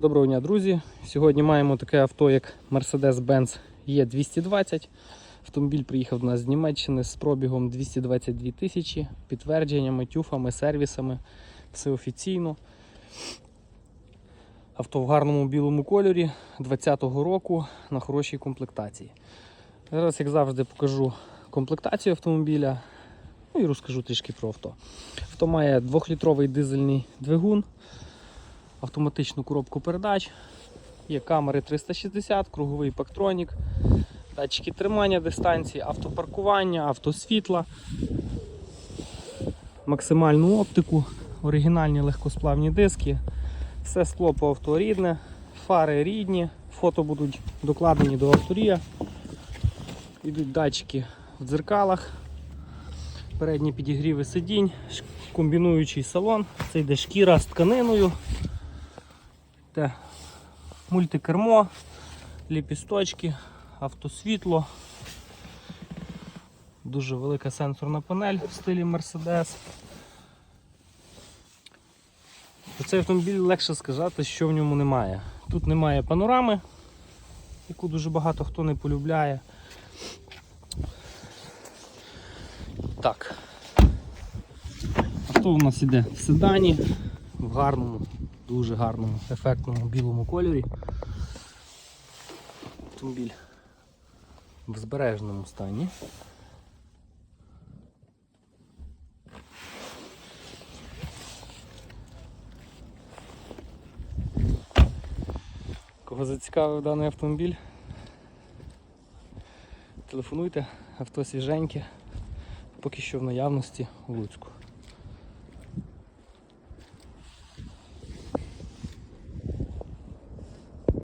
Доброго дня, друзі! Сьогодні маємо таке авто, як Mercedes-Benz E220. Автомобіль приїхав до нас з Німеччини з пробігом 222 тисячі, підтвердженнями, тюфами, сервісами. Все офіційно. Авто в гарному білому кольорі 2020 року на хорошій комплектації. Зараз, як завжди, покажу комплектацію автомобіля. Ну і розкажу трішки про авто. Авто має 2-літровий дизельний двигун автоматичну коробку передач, є камери 360, круговий пактронік, датчики тримання дистанції, автопаркування, автосвітла, максимальну оптику, оригінальні легкосплавні диски, все скло по авто рідне, фари рідні, фото будуть докладені до авторія. Йдуть датчики в дзеркалах, передні підігріви сидінь, комбінуючий салон, це йде шкіра з тканиною. Те мультикермо, ліпісточки, автосвітло, дуже велика сенсорна панель в стилі Mercedes. Цей автомобіль легше сказати, що в ньому немає. Тут немає панорами, яку дуже багато хто не полюбляє. Так. Авто у нас іде в седані, в гарному, дуже гарному, ефектному білому кольорі. Автомобіль в збереженому стані. Кого зацікавив даний автомобіль? Телефонуйте, авто свіженьке, поки що в наявності у Луцьку.